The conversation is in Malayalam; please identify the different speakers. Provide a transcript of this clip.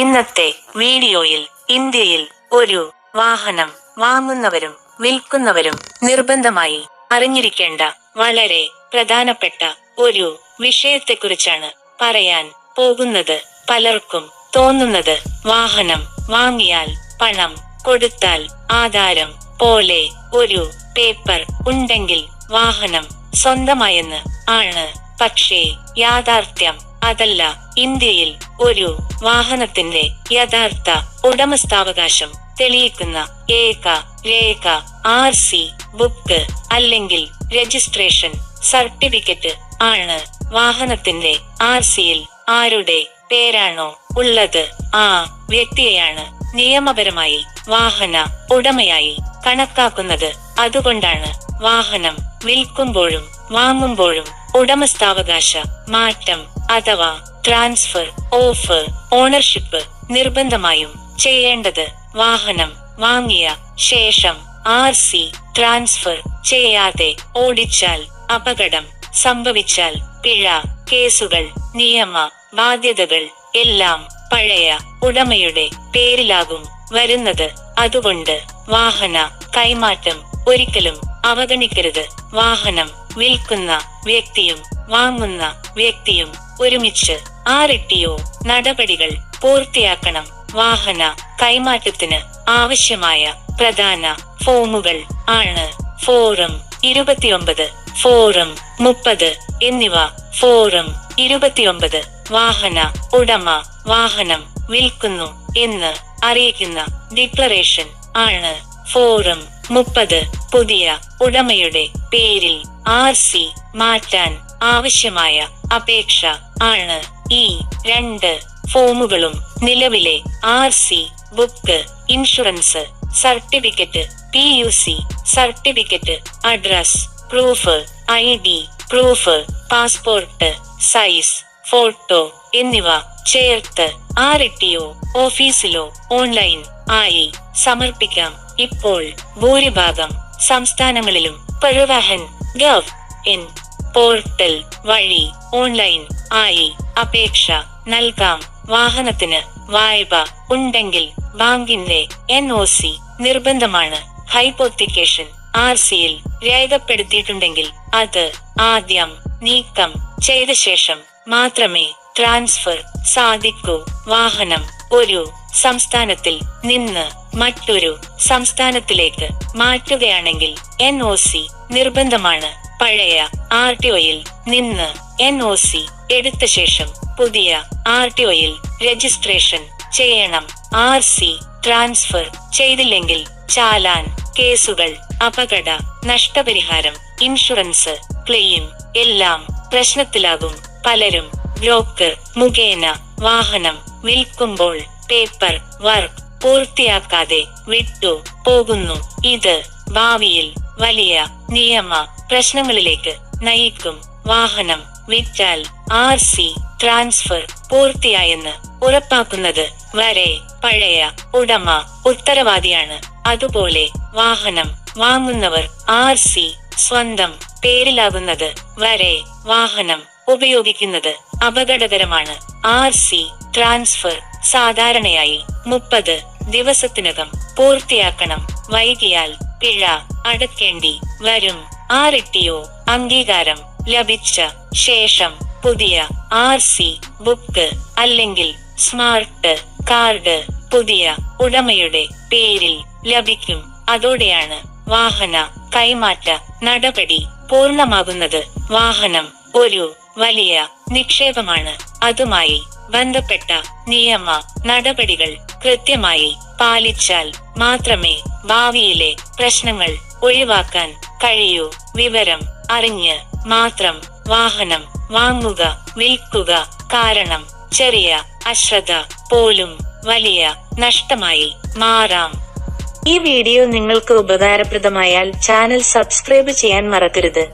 Speaker 1: ഇന്നത്തെ വീഡിയോയിൽ ഇന്ത്യയിൽ ഒരു വാഹനം വാങ്ങുന്നവരും വിൽക്കുന്നവരും നിർബന്ധമായി അറിഞ്ഞിരിക്കേണ്ട വളരെ പ്രധാനപ്പെട്ട ഒരു വിഷയത്തെക്കുറിച്ചാണ് പറയാൻ പോകുന്നത്. പലർക്കും തോന്നുന്നത് വാഹനം വാങ്ങിയാൽ പണം കൊടുത്താൽ ആധാരം പോലെ ഒരു പേപ്പർ ഉണ്ടെങ്കിൽ വാഹനം സ്വന്തമായെന്ന് ആണ്. പക്ഷേ യാഥാർത്ഥ്യം അതല്ല ഇന്ത്യയിൽ ഒരു വാഹനത്തിന്റെ യഥാർത്ഥ ഉടമസ്ഥാവകാശം തെളിയിക്കുന്ന ഏക രേഖ ആർ സി ബുക്ക് അല്ലെങ്കിൽ രജിസ്ട്രേഷൻ സർട്ടിഫിക്കറ്റ് ആണ് വാഹനത്തിന്റെ ആർ സിയിൽ ആരുടെ പേരാണോ ഉള്ളത്. ആ വ്യക്തിയെയാണ് നിയമപരമായി വാഹന ഉടമയായി കണക്കാക്കുന്നത്. അതുകൊണ്ടാണ് വാഹനം വിൽക്കുമ്പോഴും വാങ്ങുമ്പോഴും ഉടമസ്ഥാവകാശ മാറ്റം അഥവാ ട്രാൻസ്ഫർ ഓഫ് ഓണർഷിപ്പ് നിർബന്ധമായും ചെയ്യേണ്ടത് വാഹനം വാങ്ങിയ ശേഷം ആർ സി ട്രാൻസ്ഫർ ചെയ്യാതെ ഓടിച്ചാൽ അപകടം സംഭവിച്ചാൽ പിഴ കേസുകൾ നിയമ ബാധ്യതകൾ എല്ലാം പഴയ ഉടമയുടെ പേരിലാകും വരുന്നത്. അതുകൊണ്ട് വാഹന കൈമാറ്റം ഒരിക്കലും അവഗണിക്കരുത്. വാഹനം വിൽക്കുന്ന വ്യക്തിയും വാങ്ങുന്ന വ്യക്തിയും ഒരുമിച്ച് ആറിട്ടിയോ നടപടികൾ പൂർത്തിയാക്കണം. വാഹന കൈമാറ്റത്തിന് ആവശ്യമായ പ്രധാന ഫോമുകൾ ആണ്. ഫോറം ഇരുപത്തിയൊമ്പത് ഫോറം മുപ്പത് എന്നിവ ഫോറം ഇരുപത്തിയൊമ്പത് വാഹന ഉടമ വാഹനം വിൽക്കുന്നു എന്ന് അറിയിക്കുന്ന ഡിക്ലറേഷൻ ആണ്. ഫോറം മുപ്പത്. പുതിയ ഉടമയുടെ പേരിൽ ആർ സി മാറ്റാൻ ആവശ്യമായ അപേക്ഷ ആണ്. ഈ രണ്ട് ഫോമുകളും നിലവിലെ R C book insurance certificate P U C certificate address proof I D proof passport size photo എന്നിവ ചേർത്ത് ആറിട്ടിയോ ഓഫീസിലോ ഓൺലൈൻ ആയി സമർപ്പിക്കാം. ഇപ്പോൾ ഭൂരിഭാഗം സംസ്ഥാനങ്ങളിലും പരിവാഹൻ ഗവ് ഇൻ പോർട്ടൽ വഴി ഓൺലൈൻ ആയി അപേക്ഷ നൽകാം. വാഹനത്തിന് വായ്പ ഉണ്ടെങ്കിൽ ബാങ്കിന്റെ എൻ ഒ സി നിർബന്ധമാണ്. ഹൈപ്പോത്തിക്കേഷൻ ആർ സിയിൽ രേഖപ്പെടുത്തിയിട്ടുണ്ടെങ്കിൽ അത് ആദ്യം നീക്കം ചെയ്ത ശേഷം മാത്രമേ ട്രാൻസ്ഫർ സാധിക്കൂ. വാഹനം ഒരു സംസ്ഥാനത്തിൽ നിന്ന് മറ്റൊരു സംസ്ഥാനത്തിലേക്ക് മാറ്റുകയാണെങ്കിൽ എൻ ഒ സി നിർബന്ധമാണ്. പഴയ ആർ ടി ഒയിൽ നിന്ന് എൻ ഒ സി എടുത്ത ശേഷം പുതിയ ആർ ടി ഒയിൽ രജിസ്ട്രേഷൻ ചെയ്യണം. ആർ സി ട്രാൻസ്ഫർ ചെയ്തില്ലെങ്കിൽ ചാലാൻ കേസുകൾ അപകട നഷ്ടപരിഹാരം ഇൻഷുറൻസ് ക്ലെയിം എല്ലാം പ്രശ്നത്തിലാകും. പലരും ബ്രോക്കർ മുഖേന വാഹനം വിൽക്കുമ്പോൾ പേപ്പർ വർക്ക് പൂർത്തിയാക്കാതെ വിട്ടു പോകുന്നു. ഇത് ഭാവിയിൽ വലിയ നിയമ പ്രശ്നങ്ങളിലേക്ക് നയിക്കും. വാഹനം വിറ്റാൽ ആർ സി ട്രാൻസ്ഫർ പൂർത്തിയായെന്ന് ഉറപ്പാക്കുന്നത് വരെ പഴയ ഉടമ ഉത്തരവാദിയാണ്. അതുപോലെ വാഹനം വാങ്ങുന്നവർ ആർ സി സ്വന്തം പേരിലാകുന്നത് വരെ വാഹനം ഉപയോഗിക്കുന്നത് അപകടകരമാണ്. ആർ സി ട്രാൻസ്ഫർ സാധാരണയായി മുപ്പത് ദിവസത്തിനകം പൂർത്തിയാക്കണം. വൈകിയാൽ പിഴ അടക്കേണ്ടി വരും. ആർ ഇട്ടിയോ അംഗീകാരം ലഭിച്ച ശേഷം പുതിയ ആർ സി ബുക്ക് അല്ലെങ്കിൽ സ്മാർട്ട് കാർഡ് പുതിയ ഉടമയുടെ പേരിൽ ലഭിക്കും. അതോടെയാണ് വാഹന കൈമാറ്റ നടപടി പൂർണമാകുന്നത്. വാഹനം ഒരു വലിയ നിക്ഷേപമാണ്. അതുമായി ബന്ധപ്പെട്ട നിയമ നടപടികൾ കൃത്യമായി പാലിച്ചാൽ മാത്രമേ ഭാവിയിലെ പ്രശ്നങ്ങൾ ഒഴിവാക്കാൻ കഴിയൂ. വിവരം അറിഞ്ഞ് മാത്രം വാഹനം വാങ്ങുക വിൽക്കുക കാരണം ചെറിയ അശ്രദ്ധ പോലും വലിയ നഷ്ടമായി മാറാം. ഈ വീഡിയോ നിങ്ങൾക്ക് ഉപകാരപ്രദമായാൽ ചാനൽ സബ്സ്ക്രൈബ് ചെയ്യാൻ മറക്കരുത്.